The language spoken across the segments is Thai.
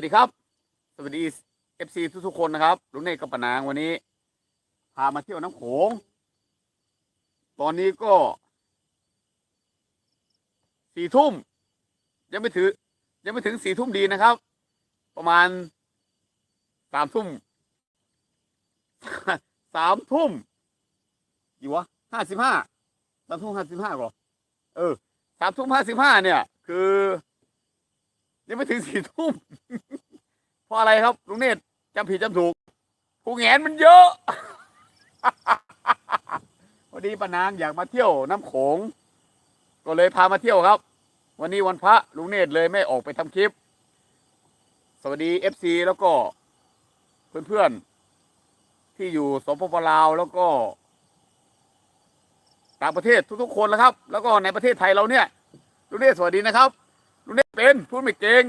สวัสดีครับ สวัสดีเอฟซีทุกๆคนนะครับลุงเนกกับปานางวันนี้ พามาเที่ยวน้ำโขง ตอนนี้ก็สี่ทุ่มยังไม่ถึงยังไม่ถึงสี่ทุ่มดีนะครับ ประมาณสามทุ่มสามทุ่มอยู่วะห้าสิบห้าสามทุ่มห้าสิบห้าก่อเออสามทุ่มห้าสิบห้าเนี่ย คือ ยังไม่ถึงสี่ทุ่มเพราะอะไรครับลุงเนตรจำผิดจำถูกผู้แงนมันเยอะพอดีป้านางอยากมาเที่ยวน้ำโขง ก็เลยพามาเที่ยวครับ วันนี้วันพระลุงเนตรเลยไม่ออกไปทำคลิป สวัสดีเอฟซีแล้วก็เพื่อนๆที่อยู่สปปลาวแล้วก็ต่างประเทศทุกๆคนแล้วครับ แล้วก็ในประเทศไทยเราเนี่ยลุงเนตรสวัสดีนะครับ เป็นพูดไม่เก่ง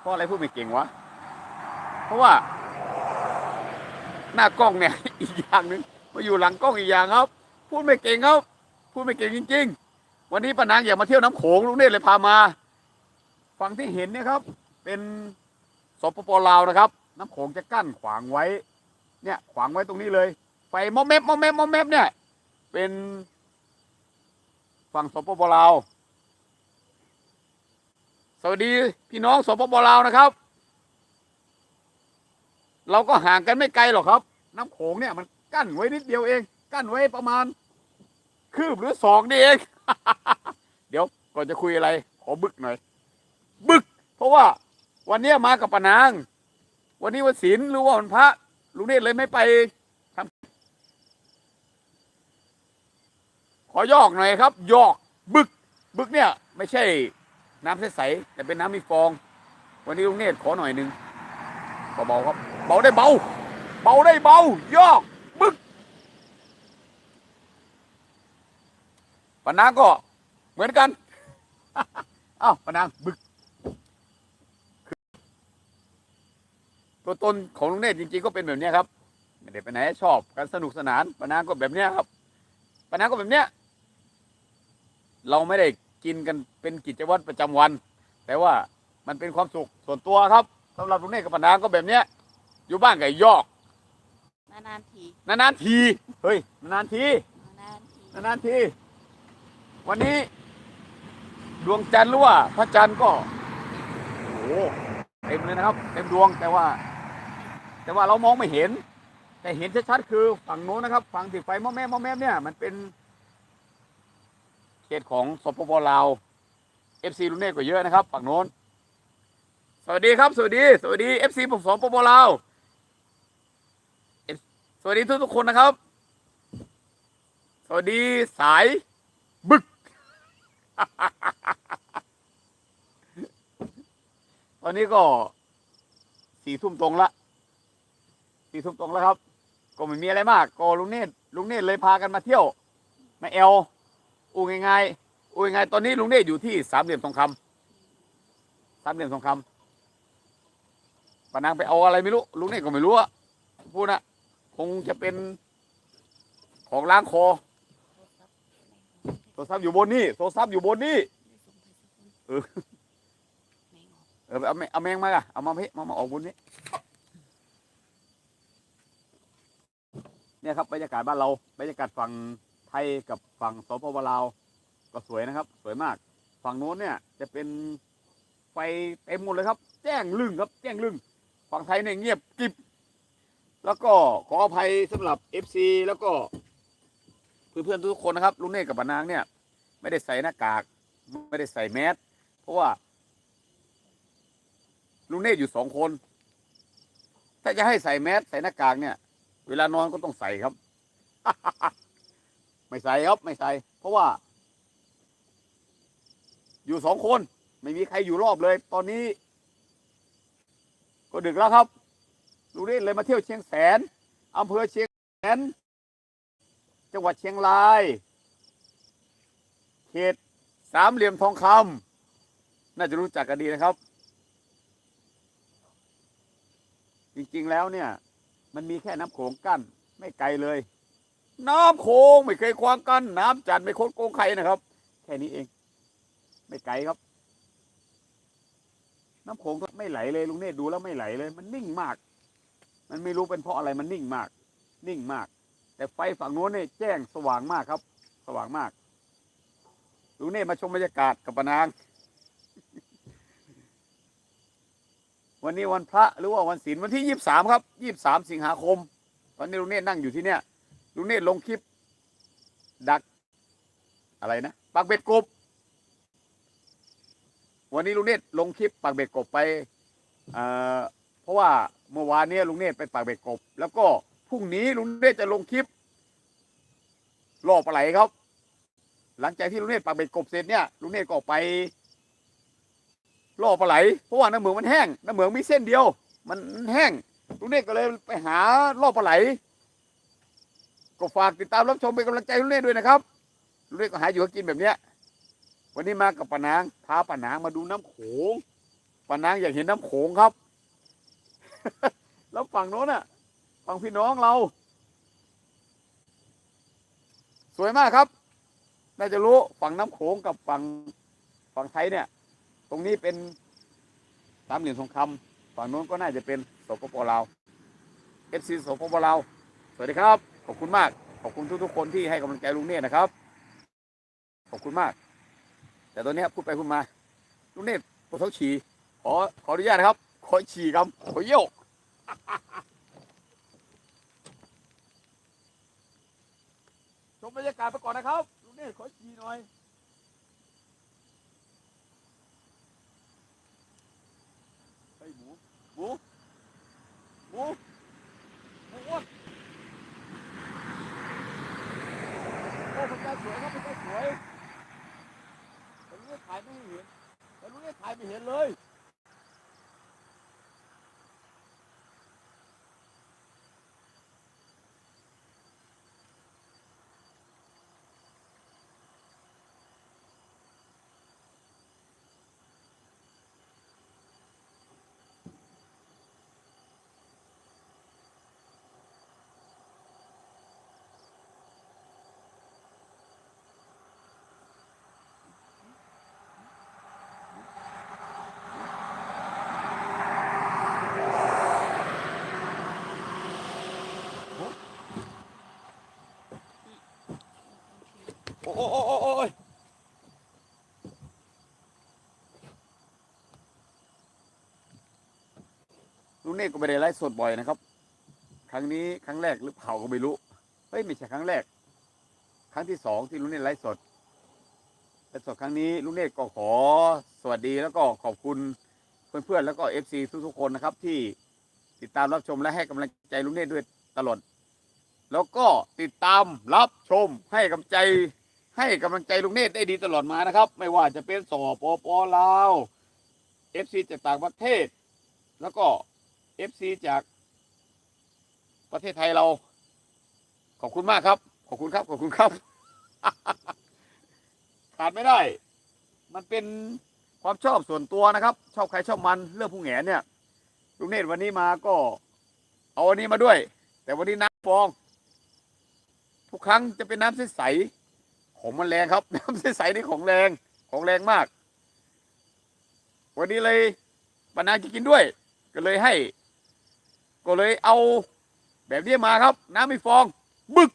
เพราะอะไรพูดไม่เก่งวะเพราะว่า หน้ากล้องเนี่ยอีกอย่างหนึ่งมาอยู่หลังกล้องอีกอย่างครับ พูดไม่เก่งครับ พูดไม่เก่งจริง ๆ วันนี้ป้านางอยากมาเที่ยวน้ำโขงลุงเนตเลยพามาฝั่งที่เห็นเนี่ยครับ เป็นสปปลาวนะครับ น้ำโขงจะกั้นขวางไว้ เนี่ย ขวางไว้ตรงนี้เลย ไฟมอมแมบมอมแมบมอมแมบเนี่ย เป็น ฝั่งสปปลาว สวัสดีพี่น้องสปปลาวนะครับ เราก็ห่างกันไม่ไกลหรอกครับ น้ำโขงเนี่ยมันกั้นไว้นิดเดียวเอง กั้นไว้ประมาณ คืบหรือสองนี่เอง เดี๋ยวก่อนจะคุยอะไร ขอบึกหน่อย บึก เพราะว่าวันนี้มากับปานาง วันนี้วันศีลหรือว่าวันพระลุงเนตรเลยไม่ไปทำข อยอกหน่อยครับ ยอกบึก บึกเนี่ย ไม่ใช่น้ำใสๆแต่เป็นน้ำมีฟอง วันนี้ลุงเนตรขอหน่อยหนึ่งเบาๆครับ เบาได้เบา เบาได้เบา ยอกบึกปนางก็เหมือนกันอ้าวปนางบึก ตัวตนของลุงเนตรจริงๆก็เป็นแบบเนี้ยครับไม่ได้ไปไหนชอบการสนุกสนานปนางก็แบบเนี้ยครับปนางก็แบบเนี้ย เราไม่ได้กินกันเป็นกิจวัตรประจำวัน แต่ว่ามันเป็นความสุขส่วนตัวครับสำหรับลุงเนตรกับปานางก็แบบเนี้ย อยู่บ้านกับยอกนานๆทีนานๆที เฮ้ย นานๆที นานๆทีนานๆที วันนี้ ดวงจันทร์หรือว่า พระจันทร์ก็โอ้โหเต็มเลยนะครับ เต็มดวงแต่ว่า แต่ว่าเรามองไม่เห็น แต่เห็นชัดๆคือฝั่งโน้นนะครับ ฝั่งที่ไฟมอแม่มอแม่เนี่ยมันเป็น เขตของสปปลาวเอฟซีลุงเนตรก็เยอะนะครับฝั่งโน้น สวัสดีครับ สวัสดี สวัสดีเอฟซีผมสปปลาวสวัสดีทุกทุกคนนะครับ สวัสดีสายบึกตอนนี้ก็สี่ทุ่มตรงละสี่ทุ่มตรงแล้วครับ ก็ไม่มีอะไรมาก ก็ลุงเนตลุงเนตเลยพากันมาเที่ยว มาแอล อูง่ายๆอูง่ายๆตอนนี้ลุงเนตรอยู่ที่สามเหลี่ยมทองคำสามเหลี่ยมทองคำปานางไปเอาอะไรไม่รู้ลุงเนตรก็ไม่รู้อะพูดนะคงจะเป็นของล้างคอโทรศัพท์อยู่บนนี่โทรศัพท์อยู่บนนี่เออเออเอาแมเอาแมงมาอะเอามาเพ่มามาออกบนนี้เนี่ยครับบรรยากาศบ้านเราบรรยากาศฝั่ง ไทยกับฝั่งสปปลาวก็สวยนะครับ สวยมาก ฝั่งโน้นเนี่ยจะเป็นไฟเต็มหมดเลยครับ แจ้งลึงครับ แจ้งลึงฝั่งไทยเนี่ยเงียบกิบแล้วก็ขออภัยสำหรับ FC แล้วก็เพื่อนๆทุกคนนะครับลุงเนตรกับปานางเนี่ย ไม่ได้ใส่หน้ากาก ไม่ได้ใส่แมสเพราะว่าลุงเนตรอยู่สองคน ถ้าจะให้ใส่แมสใส่หน้ากากเนี่ย เวลานอนก็ต้องใส่ครับ ไม่ใส่ครับไม่ใส่ เพราะว่า อยู่สองคน ไม่มีใครอยู่รอบเลย ตอนนี้ ก็ดึกแล้วครับลุงเนตรเลยมาเที่ยวเชียงแสนอำเภอเชียงแสน จังหวัดเชียงราย เขตสามเหลี่ยมทองคำน่าจะรู้จักกันดีนะครับ จริงๆแล้วเนี่ย มันมีแค่น้ำโขงกั้น ไม่ไกลเลย น้ำโขงไม่เคยควางกัน น้ำจัดไม่คดโกงใครนะครับ แค่นี้เอง ไม่ไกลครับ น้ำโขงก็ไม่ไหลเลยลุงเนตดูแล้วไม่ไหลเลย มันนิ่งมาก มันไม่รู้เป็นเพราะอะไรมันนิ่งมาก นิ่งมาก แต่ไฟฝั่งโน้นเนี่ยแจ้งสว่างมากครับ สว่างมากลุงเนตมาชมบรรยากาศกับปานาง วันนี้วันพระหรือว่าวันศีลวันที่ยี่สามครับยี่สามสิงหาคม ตอนนี้ลุงเนตนั่งอยู่ที่เนี่ย ลุงเนตรลงคลิป ดัก อะไรนะปักเบ็ดกบ วันนี้ลุงเนตรลงคลิปปักเบ็ดกบไปเอ่อเพราะว่าเมื่อวานเนี้ลุงเนตรไปปักเบ็ดกบ แล้วก็พรุ่งนี้ลุงเนตรจะลงคลิปล่อปลาไหลครับ หลังจากที่ลุงเนตรปักเบ็ดกบเสร็จเนี่ยลุงเนตรก็ไปล่อปลาไหล เพราะว่าน้ำเหมืองมันแห้งน้ำเหมืองมีเส้นเดียว มันแห้งลุงเนตรก็เลยไปหาล่อปลาไหล ก็ฝากติดตามรับชมเป็นกำลังใจลุงเนตรด้วยนะครับลุงเนตรก็หาอยู่หากินแบบเนี้ยวันนี้มากับปานางพาปานางมาดูน้ำโขงปานางอยากเห็นน้ำโขงครับ แล้วฝั่งโน้นน่ะฝั่งพี่น้องเรา สวยมากครับน่าจะรู้ฝั่งน้ำโขงกับฝั่งฝั่งไทยเนี่ย ตรงนี้เป็นสามเหลี่ยมทองคำฝั่งโน้นก็น่าจะเป็นสปปลาวเอฟซีสปปลาวสวัสดีครับ ขอบคุณมาก ขอบคุณทุกๆคนที่ให้กำลังใจลุงเนี่นะครับ ขอบคุณมาก แต่ตอนนี้พูดไปพูดมา ลุงเนตรปวดท้องฉี่ขอขออนุญาตนะครับ ขอฉี่ครับขอเยี่ยวชมบรรยากาศไปก่อนนะครับลุงเนตรขอฉี่หน่อยไอ้ยหมูหมูหมูหมูอ้วนโอ้คนใจสวยครับคนใจสวย แต่ลุงเนี่ยถ่ายไม่ให้เห็นแต่ลุงเนี่ยถ่ายไม่เห็นเลย โอ้ยลุงเนตรก็ไม่ได้ไลฟ์สดบ่อยนะครับ ครั้งนี้ครั้งแรกหรือเปล่าก็ไม่รู้ เฮ้ยไม่ใช่ครั้งแรก ครั้งที่สองที่ลุงเนตรไลฟ์สดไลฟ์สดครั้งนี้ลุงเนตรก็ขอสวัสดีแล้วก็ขอบคุณเพื่อนๆแล้วก็เอฟซีทุกๆคนนะครับ ที่ติดตามรับชมและให้กำลังใจลุงเนตรด้วยตลอด แล้วก็ติดตามรับชมให้กำลังใจ ให้กำลังใจลุงเนตรได้ดีตลอดมานะครับ ไม่ว่าจะเป็นสอปปลาวเอฟซีจากต่างประเทศ แล้วก็เอฟซีจากประเทศไทยเรา ขอบคุณมากครับ ขอบคุณครับ ขอบคุณครับ ขาดไม่ได้ มันเป็นความชอบส่วนตัวนะครับ ชอบใครชอบมันเรื่องผู้แหงเนี่ยลุงเนตรวันนี้มาก็ เอาอันนี้มาด้วย แต่วันนี้น้ำฟอง ทุกครั้งจะเป็นน้ำใสๆ ของมันแรงครับ น้ำใสๆนี่ของแรงของแรงมาก วันนี้เลยบรรณาจะกินด้วย ก็เลยให้ ก็เลยเอาแบบนี้มาครับ น้ำม่ฟอง บึก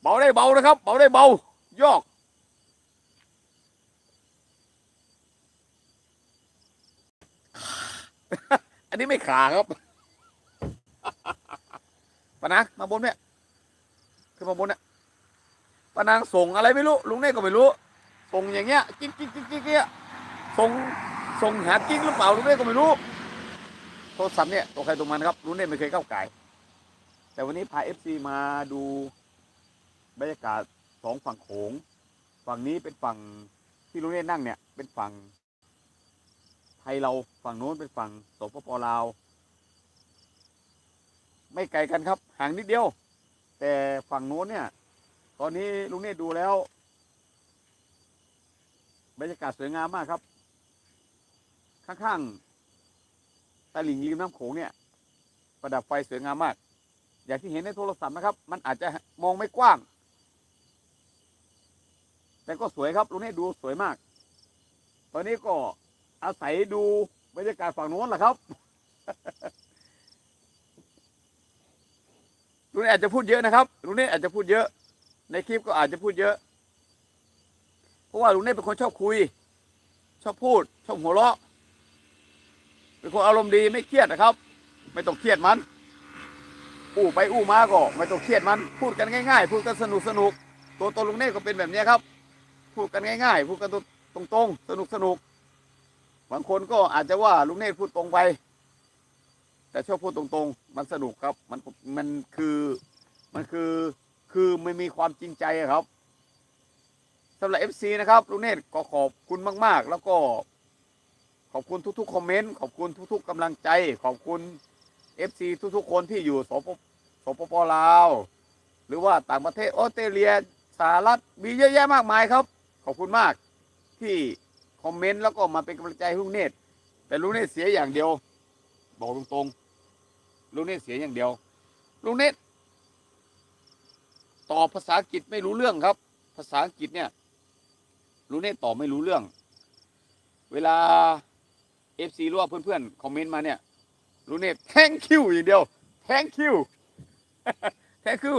เบาได้เบานะครับ เบาได้เบายอกอันนี้ไม่ขาครับปะนะมาบนเนี่ยขึ้นมาบนเนี่ย ป้านางส่งอะไรไม่รู้ลุงเน่ก็ไม่รู้ส่งอย่างเงี้ยกิ๊กกิ๊กกิ๊กกิ๊กเนี่ยส่งส่งหากิ๊กหรือเปล่าลุงเน่ก็ไม่รู้โทรศัพท์เนี่ยตัวใครตัวมันครับลุงเน่ไม่เคยเข้าไก่แต่วันนี้พาเอฟซีมาดูบรรยากาศสองฝั่งโขง ฝั่งนี้เป็นฝั่งที่ลุงเน่นั่งเนี่ย เป็นฝั่งไทยเราฝั่งโน้นเป็นฝั่งสปปลาว ไม่ไกลกันครับห่างนิดเดียว แต่ฝั่งโน้นเนี่ย ตอนนี้ลุงเนตดูแล้วบรรยากาศสวยงามมากครับ ข้างๆตลิ่งริมน้ำโขงเนี่ย ประดับไฟสวยงามมาก อย่างที่เห็นในโทรศัพท์นะครับ มันอาจจะมองไม่กว้าง แต่ก็สวยครับลุงเนตดูสวยมาก ตอนนี้ก็อาศัยดูบรรยากาศฝั่งโน้นแหละครับลุงเนตอาจจะพูดเยอะนะครับลุงเนตอาจจะพูดเยอะ ในคลิปก็อาจจะพูดเยอะ เพราะว่าลุงเนตเป็นคนชอบคุย ชอบพูด ชอบหัวเราะ เป็นคนอารมณ์ดีไม่เครียดนะครับ ไม่ต้องเครียดมัน อู้ไปอู้มาก็ไม่ต้องเครียดมัน พูดกันง่ายๆ พูดกันสนุกสนุกตัวตนลุงเนตก็เป็นแบบนี้ครับ พูดกันง่ายๆ พูดกันตรงๆ สนุกสนุกบางคนก็อาจจะว่าลุงเนตพูดตรงไป แต่ชอบพูดตรงๆ มันสนุกครับ มันมันคือมันคือ คือไมันมีความจริงใจครับสำหรับ FC นะครับลุงเนตก็ขอบคุณมาก ๆ แล้วก็ขอบคุณทุกๆคอมเมนต์ขอบคุณทุก ๆกำลังใจ ขอบคุณ FC ทุกๆ คนที่อยู่สปสปปลาว หรือว่าต่างประเทศออสเตรเลียสหรัฐมีเยอะแยะมากมายครับ ขอบคุณมากที่คอมเมนต์แล้วก็มาเป็นกำลังใจให้ลุงเนตแต่ลุงเนตเสียอย่างเดียว บอกตรงๆลุงเนตเสียอย่างเดียวลุงเนต ตอบภาษาอังกฤษไม่รู้เรื่องครับ ภาษาอังกฤษเนี่ยลุงเนตรตอบไม่รู้เรื่อง เวลาเอฟซีรือว่าเพื่อนๆคอมเมนต์มาเนี่ยลุงเนตร thank you อย่างเดียว thank you thank you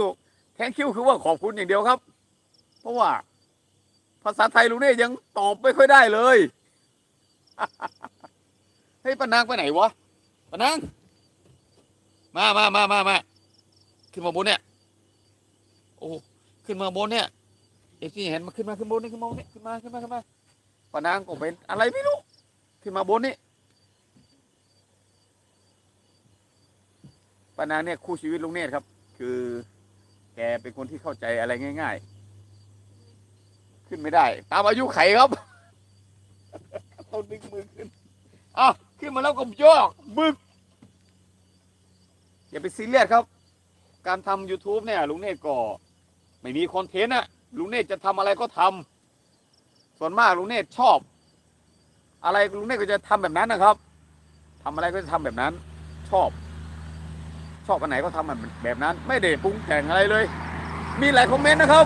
thank you คือว่าขอบคุณอย่างเดียวครับ เพราะว่าภาษาไทยลุงเน่ยังตอบไม่ค่อยได้เลยเฮ้ยปนางไปไหนวะปนางมามามามามาขึ้นมาบนเนี่ย โอ้ขึ้นมาบนเนี่ยเอฟซีเห็นมาขึ้นมาขึ้นบนนี่ขึ้นมาบนนี่ขึ้นมาขึ้นมาขึ้นมาปานางก็เป็นอะไรไม่รู้ขึ้นมาบนนี่ปานางเนี่ยคู่ชีวิตลุงเนตรครับ คือแกเป็นคนที่เข้าใจอะไรง่าย ๆ ขึ้นไม่ได้ ตามอายุไขครับต้องดึงมือขึ้นอะขึ้นมาแล้วก็ยอกบึกอย่าไปซีเรียสครับ การทำ YouTube เนี่ยลุงเนตรก็ ไม่มีคอนเทนต์อะลุงเนตจะทำอะไรก็ทำส่วนมากลุงเนตชอบ อะไรลุงเนตก็จะทำแบบนั้นนะครับทำอะไรก็จะทำแบบนั้น ชอบ ชอบอันไหนก็ทำแบบแบบนั้น ไม่ได้ปรุงแต่งอะไรเลย มีหลายคอมเมนต์นะครับ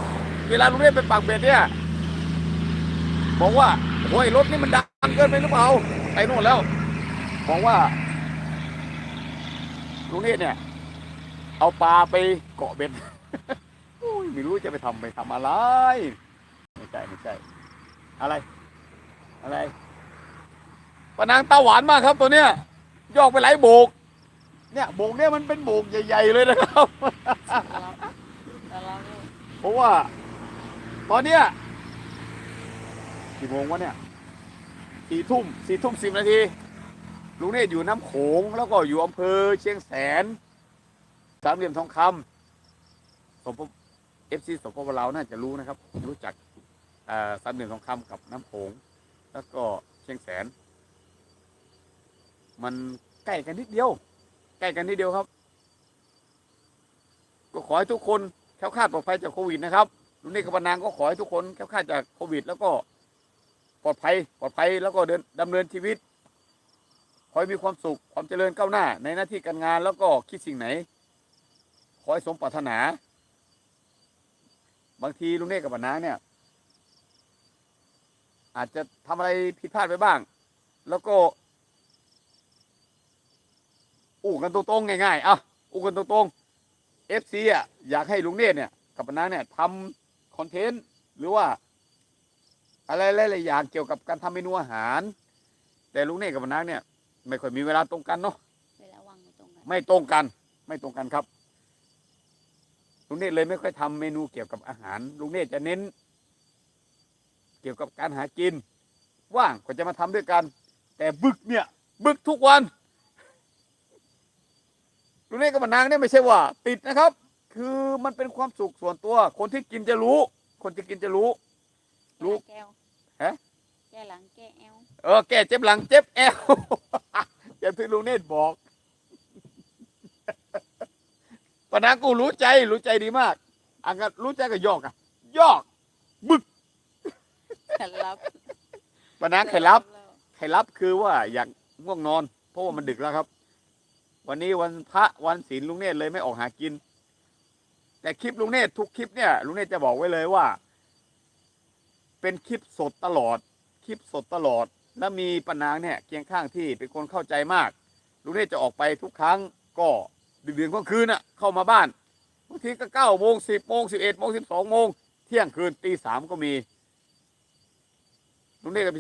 เวลาลุงเนตไปปักเบ็ดเนี่ยบอกว่าโอ้ยรถนี่มันดังเกินไปหรือเปล่าไปโน่นแล้วบอกว่าลุงเนตเนี่ย เอาปลาไปเกาะเบ็ด ไม่รู้จะไปทำไปทำอะไร ไม่ใช่ไม่ใช่อะไร อะไรปะนางตาหวานมากครับตัวเนี้ยยอกไปหลายโบก เนี่ยโบกเนี่ยมันเป็นโบกใหญ่ ๆ เลยนะครับเพราะว่า ตอนเนี้ยกี่โมงวะเนี่ยสี่ทุ่มสี่ทุ่มสิบนาทีลุงเนตอยู่น้ำโขงแล้วก็อยู่อำเภอเชียงแสน สามเหลี่ยมทองคำสมเอฟซีสปปลาวน่าจะรู้นะครับ รู้จักสามเหลี่ยมทองคำกับน้ำโขงแล้วก็เชียงแสน มันใกล้กันนิดเดียว ใกล้กันนิดเดียวครับ ก็ขอให้ทุกคนแคล้วคลาดปลอดภัยจากโควิดนะครับลุงนกกับานางก็ขอให้ทุกคนแคล้วคลาดจากโควิด แล้วก็ปลอดภัยปลอดภัยแล้วก็เดินดำเนินชีวิต ขอให้มีความสุขความเจริญก้าวหน้า ในหน้าที่การงานแล้วก็คิดสิ่งไหน ขอให้สมปรารถนา บางทีลุงเนกกับปานางเนี่ย อาจจะทำอะไรผิดพลาดไปบ้าง แล้วก็อู้กันตรงๆง่ายๆอะอู้กันตรงๆเอฟซีอะอยากให้ลุงเนตรเนี่ยกับปนังเนี่ยทำคอนเทนต์หรือว่า อะไรหลายๆอย่างเกี่ยวกับการทำเมนูอาหาร แต่ลุงเนตรกับปนังเนี่ย ไม่ค่อยมีเวลาตรงกันเนาะเวลาว่างไม่ตรงกัน ไม่ตรงกันไม่ตรงกันครับ ลุงเนตรเลยไม่ค่อยทำเมนูเกี่ยวกับอาหาร ลุงเนตรจะเน้น เกี่ยวกับการหากิน ว่างก็จะมาทำด้วยกัน แต่บึกเนี่ย บึกทุกวัน ลุงเนตรกับปนางเนี่ยไม่ใช่ว่า ติดนะครับ คือมันเป็นความสุขส่วนตัว คนที่กินจะรู้ คนที่กินจะรู้ รู้แก้วฮะแก้หลังแก้แอวเออแก้เจ็บหลังเจ็บแอวอย่างที่ลุงเนตรบอก ปนางกูรู้ใจรู้ใจดีมากอังก็รู้ใจกับยอกอะยอกบึกแต่รับปนางไขรับไขรับคือว่าอยากง่วงนอน เพราะว่ามันดึกแล้วครับ วันนี้วันพระวันศีลลุงเนตรเลยไม่ออกหากิน แต่คลิปลุงเนตรทุกคลิปเนี่ยลุงเนตรจะบอกไว้เลยว่า เป็นคลิปสดตลอด คลิปสดตลอด แล้วมีปานางเนี่ยเคียงข้างที่เป็นคนเข้าใจมากลุงเนตรจะออกไปทุกครั้งก็ ดึกๆกลางคืนน่ะเข้ามาบ้านบางทีก็เก้าโมงสิบโมงสิบเอ็ดโมงสิบสองโมงเที่ยงคืนตีสามก็มีลุงเนตรก็ไป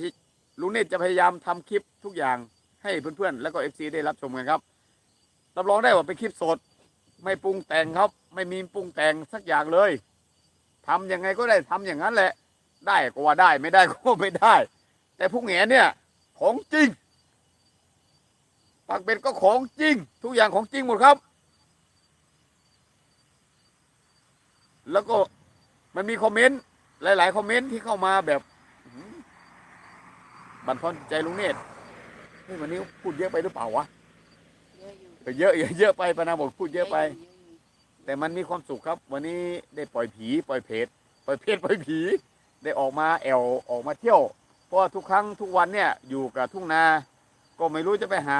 ลุงเนตจะพยายามทำคลิปทุกอย่างให้เพื่อนๆ แล้วก็เอฟซีได้รับชมกันครับรับรองได้ว่าเป็นคลิปสด ไม่ปรุงแต่งครับ ไม่มีปรุงแต่งสักอย่างเลยทำยังไงก็ได้ทำอย่างนั้นแหละ ได้ก็ว่าได้ไม่ได้ก็ไม่ได้ แต่ผู้แหงเนี่ย ของจริงปากเป็ดก็ของจริง ทุกอย่างของจริงหมดครับ แล้วก็มันมีคอมเมนต์หลาย ๆ คอมเมนต์ที่เข้ามาแบบอื้อหือบันทอนใจลุงเนตรเฮ้ยวันนี้พูดเยอะไปหรือเปล่าวะเยอะอยู่เออเยอะเยอะเยอะไปปานาบอกพูดเยอะไปเยอะอยู่แต่มันมีความสุขครับ วันนี้ได้ปล่อยผีปล่อยเพจปล่อยเพจปล่อยผี ได้ออกมาแอวออกมาเที่ยว เพราะว่าทุกครั้งทุกวันเนี่ยอยู่กับทุ่งนา ก็ไม่รู้จะไปหา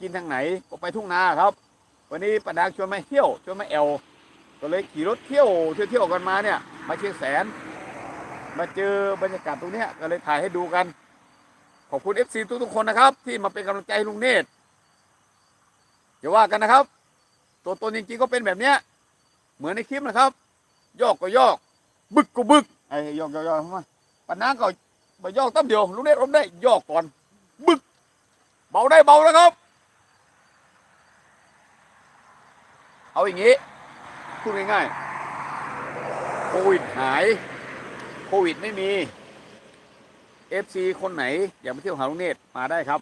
กินทางไหนก็ไปทุ่งนาครับ วันนี้ปาดางชวนมาเที่ยวชวนมาแอว ก็เลยขี่รถเที่ยวเที่ยวเที่ยวกันมาเนี่ย มาเชียงแสน มาเจอบรรยากาศตรงเนี้ยก็เลยถ่ายให้ดูกัน ขอบคุณเอฟซีทุกๆคนนะครับ ที่มาเป็นกำลังใจให้ลุงเนตรอย่าว่ากันนะครับ ตัวตนจริงๆก็เป็นแบบเนี้ย เหมือนในคลิปนะครับยอกก็ยอกบึกก็บึกไอ้ยอกยอกยอกเข้ามาปัญหาก็ไปยอกตั้มเดียวลุงเนตรอมได้ยอกก่อน บึก เบาได้เบานะครับ เอาอย่างนี้ พูดง่ายๆโควิดหาย โควิดไม่มี FC คนไหน อยากมาเที่ยวหาลุงเนตรมาได้ครับ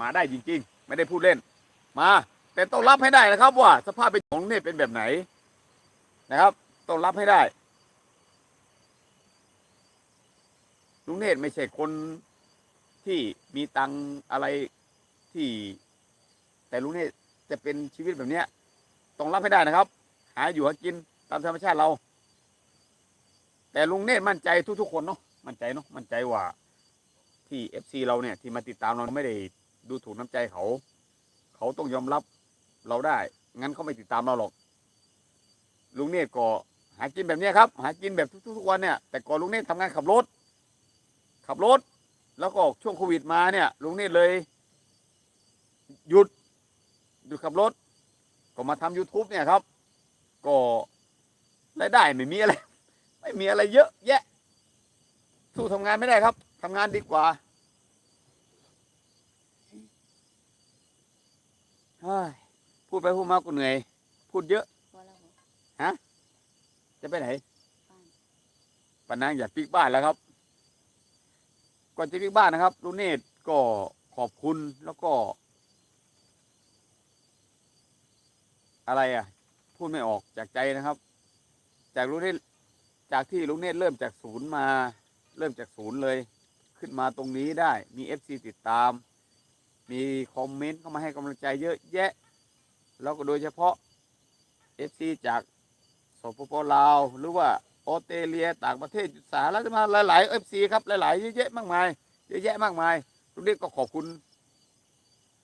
มาได้จริง ๆ ไม่ได้พูดเล่น มา แต่ต้องรับให้ได้นะครับ ว่า สภาพเป็นของลุงเนตรเป็นแบบไหน นะครับ ต้องรับให้ได้ลุงเนตรไม่ใช่คนที่มีตังอะไรที่ แต่ลุงเนตรจะเป็นชีวิตแบบเนี้ยต้องรับให้ได้นะครับ หาอยู่หากินตามธรรมชาติเรา แต่ลุงเนตรมั่นใจทุกๆคนเนาะมั่นใจเนาะมั่นใจว่า ที่เอฟซีเราเนี่ย ที่มาติดตามเราไม่ได้ดูถูกน้ำใจเขา เขาต้องยอมรับเราได้ งั้นเขาไม่ติดตามเราหรอก ลุงเนตรก็หากินแบบนี้ครับ หากินแบบทุกๆวันเนี่ย แต่ก่อนลุงเนตรทำงานขับรถ ขับรถ แล้วก็ช่วงโควิดมาเนี่ย ลุงเนตรเลย หยุดหยุดขับรถ ก็มาทำ YouTube เนี่ยครับ ก็รายได้ไม่มีอะไร ไม่มีอะไรเยอะ แยะ สู้ทำงานไม่ได้ครับทำงานดีกว่าเฮ้ยพูดไปพูดมาก็เหนื่อย พูดเยอะพอแล้วเหรอจะไปไหนบ้านปานางอยากปิกบ้านแล้วครับ ก่อนจะปิกบ้านนะครับลุงเนตก็ขอบคุณแล้วก็ อะไรอะ พูดไม่ออกจากใจนะครับ จากลุงเนตจากที่ลุงเนตเริ่มจากศูนย์มา เริ่มจากศูนย์เลย ขึ้นมาตรงนี้ได้ มีเอฟซีติดตาม มีคอมเมนต์เข้ามาให้กำลังใจเยอะแยะ แล้วก็โดยเฉพาะเอฟซีจากสปปลาว หรือว่าออสเตรเลียต่างประเทศสหรัฐมาหลายๆเอฟซีครับ หลายๆเยอะแยะมากมายเยอะแยะมากมายลุงเนตก็ขอบคุณ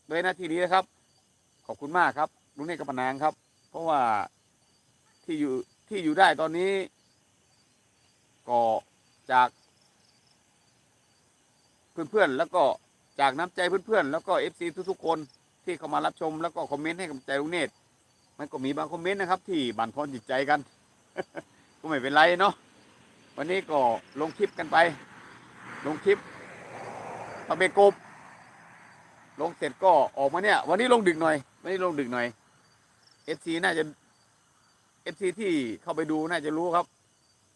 เลยนะทีนี้นะครับ ขอบคุณมากครับลุงเนตกับปนางครับ เพราะว่าที่อยู่ที่อยู่ได้ตอนนี้ ก็จากเพื่อนๆแล้วก็จากน้ำใจเพื่อนๆแล้วก็เอฟซีทุกๆคนที่เข้ามารับชมแล้วก็คอมเมนต์ให้กำลังใจลุงเนตรมันก็มีบางคอมเมนต์นะครับ ที่บั่นทอนจิตใจกัน ก็ไม่เป็นไรเนาะวันนี้ก็ลงคลิปกันไป ลงคลิปตะเบกบลงเสร็จก็ออกมาเนี่ย วันนี้ลงดึกหน่อยวันนี้ลงดึกหน่อย เอฟซีน่าจะเอฟซีที่เข้าไปดูน่าจะรู้ครับ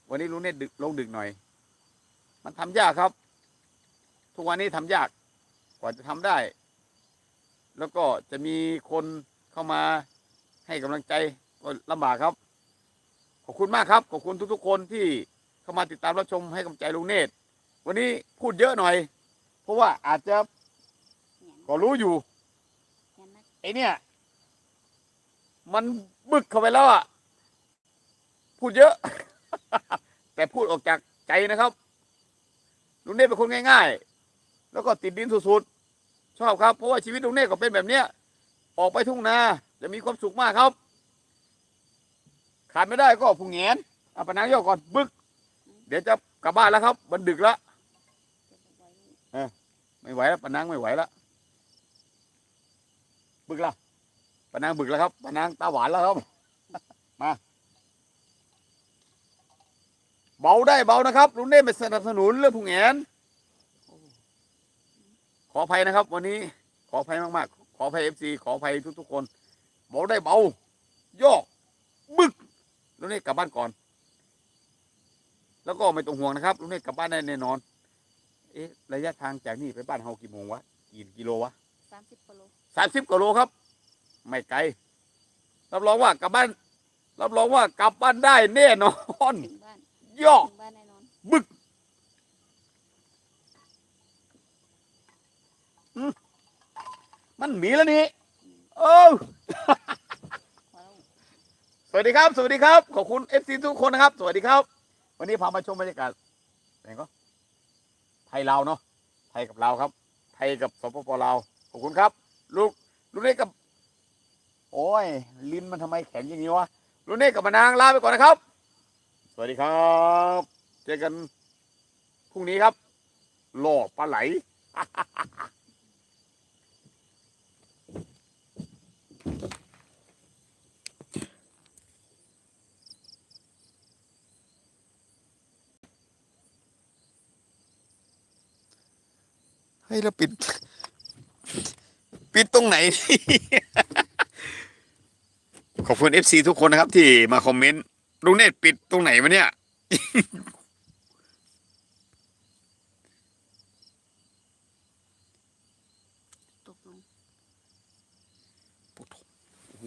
วันนี้ลุงเน็ตดึกลงดึกหน่อย มันทำยากครับ ทุกวันนี้ทำยากกว่าจะทำได้ แล้วก็จะมีคนเข้ามาให้กำลังใจก็ลำบากครับ ขอบคุณมากครับ ขอบคุณทุก ๆ คนที่เข้ามาติดตามรับชมให้กำลังใจลุงเนตรวันนี้พูดเยอะหน่อย เพราะว่าอาจจะเนี่ยนะก็รู้อยู่เนี่ยนะไอเนี่ย มันบึกเข้าไปแล้วอะพูดเยอะ แต่พูดออกจากใจนะครับลุงเนตรเป็นคนง่าย ๆ แล้วก็ติดดินสุดๆชอบครับ เพราะว่าชีวิตลุงเนตรก็เป็นแบบเนี้ย ออกไปทุ่งนาจะมีความสุขมากครับ ขาดไม่ได้ก็ผุงแงนเอาปะนางย่อก่อนบึก เดี๋ยวจะกลับบ้านแล้วครับมันดึกแล้วไม่ไหวแล้วปะนางไม่ไหวแล้วบึกละ ปะนางบึกแล้วครับปะนางตาหวานแล้วครับ มา เบาได้เบานะครับลุงเน่ไม่สนับสนุนเรื่องผู้แงนขออภัยนะครับ วันนี้ขออภัยมากๆ ขออภัยเอฟซีขออภัยทุกๆคน เบาได้เบาโยกบึกลุงเน่กลับบ้านก่อน แล้วก็ไม่ต้องห่วงนะครับลุงเน่กลับบ้านได้แน่นอน เอ๊ะระยะทางจากนี่ไปบ้านเฮากี่โมงวะกี่กิโลวะสามสิบกิโลสามสิบกว่าโลครับ ไม่ไกลรับรองว่ากลับบ้าน รับรองว่ากลับบ้านได้แน่นอนถึงบ้านย่อถึงบ้านแน่นอนบึกอืมมันหมีแล้วนี่โอ้พอแล้วสวัสดีครับ สวัสดีครับ ขอบคุณเอฟซีทุกคนนะครับ สวัสดีครับ วันนี้พามาชมบรรยากาศไหนก็ไทยลาวเนาะ ไทยกับลาวครับ ไทยกับสปปลาว ขอบคุณครับ ลูกลูกเนกกับ โอ้ย ลิ้นมันทำไมแข็งอย่างนี้วะลูกเนกกับมานางลาไปก่อนนะครับ สวัสดีครับ เจอกันพรุ่งนี้ครับ หล่อปลาไหลให้เราปิด ปิดตรงไหน ขอบคุณเอฟซีทุกคนนะครับที่มาคอมเมนต์ลุงเนตปิดตรงไหนวะเนี่ย